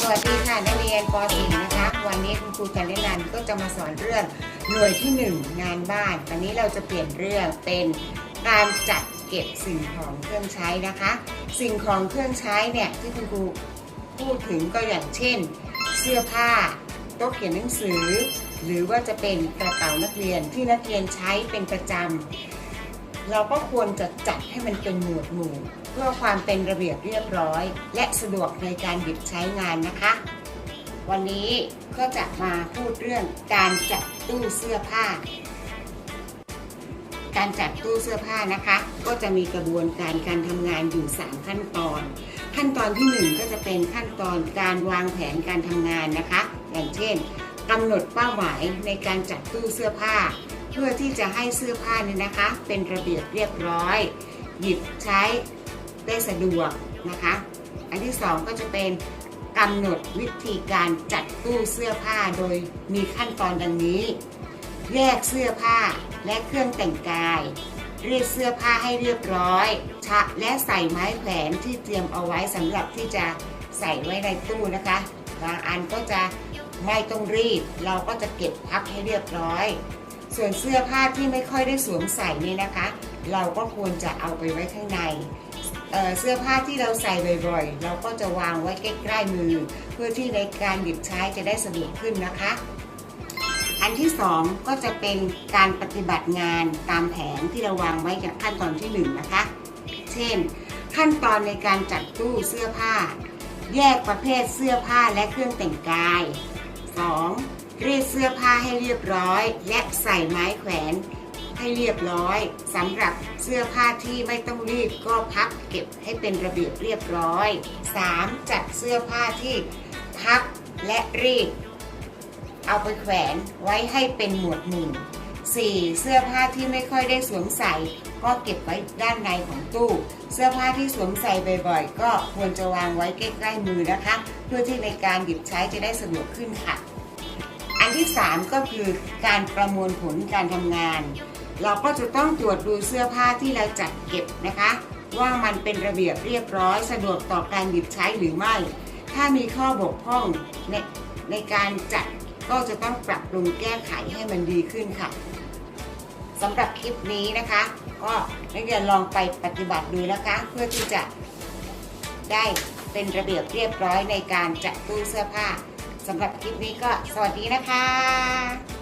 สวัสดีค่ะนักเรียนป .4 นะคะ วันนี้คุณครูจันทนันก็จะมาสอนเรื่องหน่วยที่ 1 งานบ้านวันนี้เราจะเปลี่ยนเรื่องเป็นการจัดเก็บสิ่งของเครื่องใช้นะคะ สิ่งของเครื่องใช้เนี่ยที่คุณครูพูดถึงก็อย่างเช่น เสื้อผ้าโต๊ะเขียนหนังสือ หรือว่าจะเป็นกระเป๋านักเรียนที่นักเรียนใช้เป็นประจำ เราก็ควรจะจัดให้มันเป็นหมวดหมู่ เพื่อความเป็นระเบียบเรียบร้อย และสะดวกในการหยิบใช้งานนะคะ วันนี้ก็จะมาพูดเรื่องการจัดตู้เสื้อผ้า การจัดตู้เสื้อผ้านะคะ ก็จะมีกระบวนการการทำงานอยู่ 3 ขั้นตอน ขั้นตอนที่ 1 ก็จะเป็นขั้นตอนการวางแผนการทำงานนะคะ อย่างเช่นกำหนดเป้าหมายในการจัดตู้เสื้อผ้า เพื่อที่จะให้เสื้อผ้าเนี่ยนะคะ เป็นระเบียบเรียบร้อย หยิบใช้ได้สะดวกนะคะ อันที่สองก็จะเป็นกำหนดวิธีการจัดตู้เสื้อผ้าโดยมีขั้นตอนดังนี้ แยกเสื้อผ้าและเครื่องแต่งกายรีดเสื้อผ้าให้เรียบร้อยชะและใส่ไม้แขวนที่เตรียมเอาไว้สำหรับที่จะใส่ไว้ในตู้นะคะบางอันก็จะไม่ต้องรีด เราก็จะเก็บพับให้เรียบร้อย ส่วนเสื้อผ้าที่ไม่ค่อยได้สวมใส่เนี่ยนะคะ เราก็ควรจะเอาไปไว้ข้างในเเสื้อผ้าที่เราใส่บ่อยๆ เราก็จะวางไว้ใกล้ๆมือ เพื่อที่ในการหยิบใช้จะได้สะดวกขึ้นนะคะ อันที่สองก็จะเป็นการปฏิบัติงานตามแผนที่เราวางไว้จากขั้นตอนที่หนึ่งนะคะ เช่น ขั้นตอนในการจัดตู้เสื้อผ้า แยกประเภทเสื้อผ้าและเครื่องแต่งกาย 2. รีดเสื้อผ้าให้เรียบร้อย และใส่ไม้แขวนให้เรียบร้อยสำหรับเสื้อผ้าที่ไม่ต้องรีดก็พับเก็บให้เป็นระเบียบเรียบร้อย 3. จัดเสื้อผ้าที่พับและรีด เอาไปแขวนไว้ให้เป็นหมวดหมู่ง 4. เสื้อผ้าที่ไม่ค่อยได้สวมใส่ ก็เก็บไว้ด้านในของตู้ เสื้อผ้าที่สวมใส่บ่อยๆ ก็ควรจะวางไว้ใกล้ๆมือนะคะ เพื่อที่ในการหยิบใช้จะได้สะดวกขึ้นค่ะ อันที่ 3 ก็คือการประมวลผลการทำงาน เราก็จะต้องตรวจดูเสื้อผ้าที่เราจัดเก็บนะคะ ว่ามันเป็นระเบียบเรียบร้อย สะดวกต่อการหยิบใช้หรือไม่ ถ้ามีข้อบกพร่องในในการจัดก็จะต้องปรับปรุงแก้ไขให้มันดีขึ้นค่ะสำหรับคลิปนี้นะคะ ก็นักเรียนลองไปปฏิบัติดูนะคะ เพื่อที่จะได้เป็นระเบียบเรียบร้อยในการจัดตู้เสื้อผ้า สำหรับคลิปนี้ก็สวัสดีนะคะ